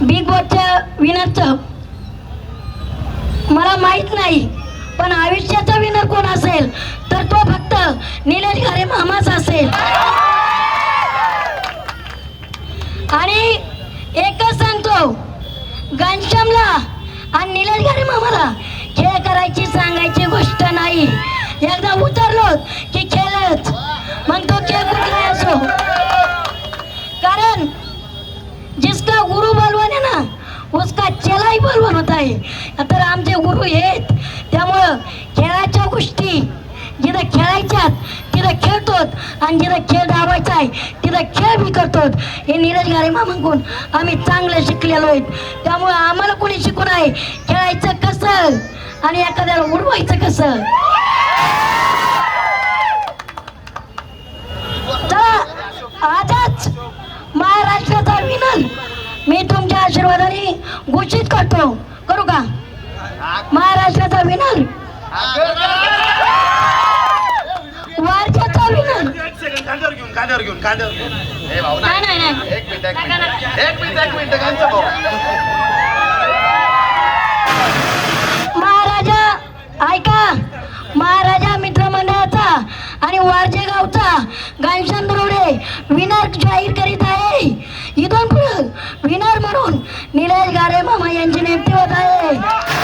Big बॉसच्या विनरचं मला माहीत नाही पण आयुष्याचा विनर कोण असेल तर तो फक्त निलेश घारे मामाच असेल. आणि एकच सांगतो घनश्यामला आणि निलेश घारे मामाला खेळ करायची सांगायची गोष्ट नाही. एकदा उतरलो उसका चेलाही बलवान तर आमचे गुरु आहेत त्यामुळं खेळाच्या गोष्टी जिथं खेळायच्यात तिथं खेळतोत आणि जिथं खेळ दाबायचा आहे तिथं खेळ बी करतोत. हे नीरज गारे मामांकडून आम्ही चांगलं शिकलेलो आहेत त्यामुळं आम्हाला कोणी शिकून आहे खेळायचं कसं? आणि एखाद्याला उडवायचं कसं? चला आजच महाराष्ट्राचा विनर मी तुमच्या आशीर्वादाने घोषित करतो. करू का? महाराष्ट्राचा विनर वारच्याचा विनर एक सेकंड कांद्यावर घेऊन कांद्यावर घेऊन कांद्यावर घेऊन ए भाऊ नाही नाही नाही. एक मिनिट एक मिनिट एक मिनिट एक मिनिट. कांचा भाऊ महाराजा ऐका. महाराजा मित्रमंडळाचा आणि वारजे गावचा घनश्याम दरोडे विनर जाहीर करीत आहे इथून पुढे विनर म्हणून निलेश गारे मामा यांची नेमकी होत आहे.